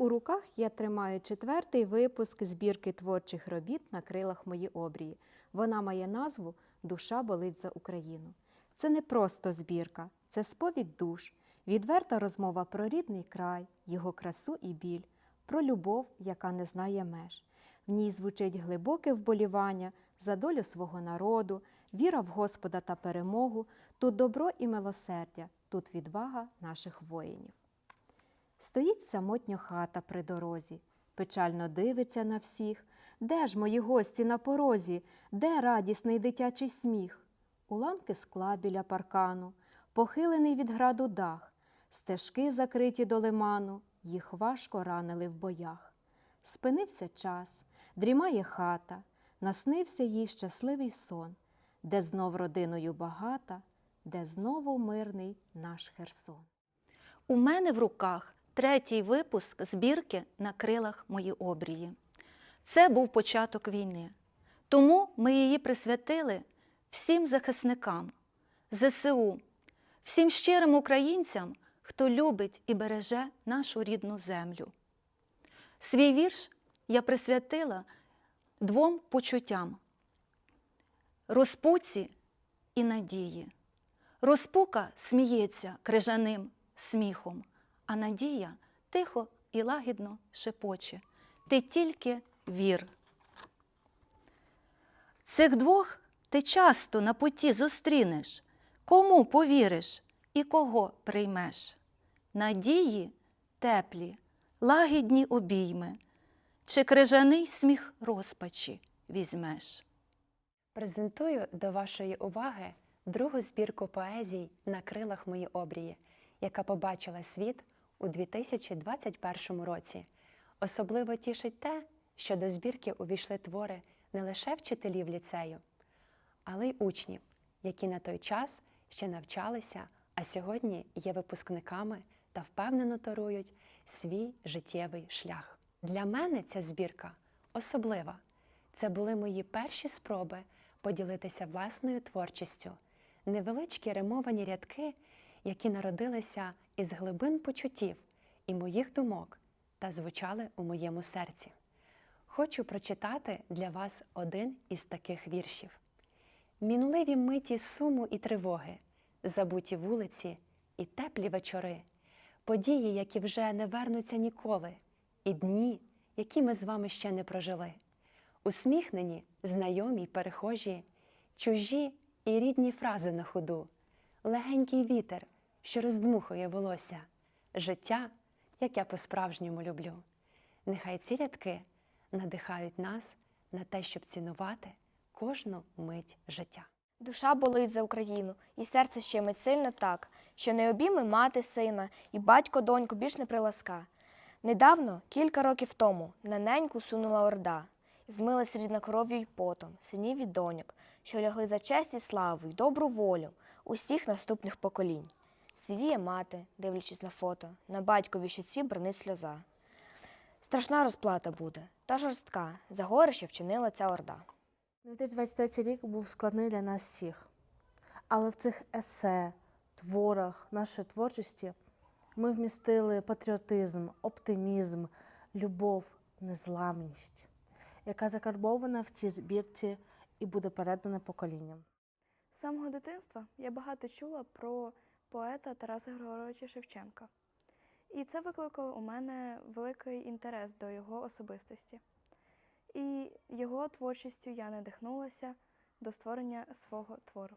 У руках я тримаю четвертий випуск збірки творчих робіт на крилах мої обрії. Вона має назву Душа болить за Україну. Це не просто збірка, це сповідь душ, відверта розмова про рідний край, його красу і біль, про любов, яка не знає меж. В ній звучить глибоке вболівання за долю свого народу, віра в Господа та перемогу, тут добро і милосердя, тут відвага наших воїнів. Стоїть самотньо хата при дорозі, печально дивиться на всіх. Де ж мої гості на порозі, де радісний дитячий сміх? Уламки скла біля паркану, похилений від граду дах, стежки закриті до лиману, їх важко ранили в боях. Спинився час, дрімає хата, наснився їй щасливий сон, де знов родиною багата, де знову мирний наш Херсон. У мене в руках третій випуск збірки на крилах мої обрії. Це був початок війни. Тому ми її присвятили всім захисникам, ЗСУ, всім щирим українцям, хто любить і береже нашу рідну землю. Свій вірш я присвятила двом почуттям розпуці і надії. Розпука сміється крижаним сміхом, а надія тихо і лагідно шепоче. Ти тільки вір. Цих двох ти часто на путі зустрінеш, кому повіриш і кого приймеш. Надії теплі, лагідні обійми, чи крижаний сміх розпачі візьмеш. Презентую до вашої уваги другу збірку поезій на крилах мої обрії, яка побачила світ у 2021 році. Особливо тішить те, що до збірки увійшли твори не лише вчителів ліцею, але й учнів, які на той час ще навчалися, а сьогодні є випускниками та впевнено торують свій життєвий шлях. Для мене ця збірка особлива. Це були мої перші спроби поділитися власною творчістю, невеличкі римовані рядки, які народилися із глибин почуттів і моїх думок та звучали у моєму серці. Хочу прочитати для вас один із таких віршів. Мінливі миті суму і тривоги, забуті вулиці і теплі вечори, події, які вже не вернуться ніколи, і дні, які ми з вами ще не прожили усміхнені, знайомі перехожі, чужі і рідні фрази на ходу, легенький вітер, що роздмухує волосся, життя, як я по-справжньому люблю. Нехай ці рядки надихають нас на те, щоб цінувати кожну мить життя. Душа болить за Україну, і серце щемить сильно так, що не обійме мати сина, і батько доньку більш не приласка. Недавно, кілька років тому, на неньку сунула орда, і вмилась рідна кров'ю й потом, синів і доньок, що лягли за честь і славу й добру волю усіх наступних поколінь. Сивіє мати, дивлячись на фото, на батькові щоці бронить сльоза. Страшна розплата буде, та жорстка, за горе, що вчинила ця орда. 2023 рік був складний для нас всіх. Але в цих есе, творах, нашої творчості ми вмістили патріотизм, оптимізм, любов, незламність, яка закарбована в цій збірці і буде передана поколінням. З самого дитинства я багато чула про поета Тараса Григоровича Шевченка. І це викликало у мене великий інтерес до його особистості. І його творчістю я надихнулася до створення свого твору.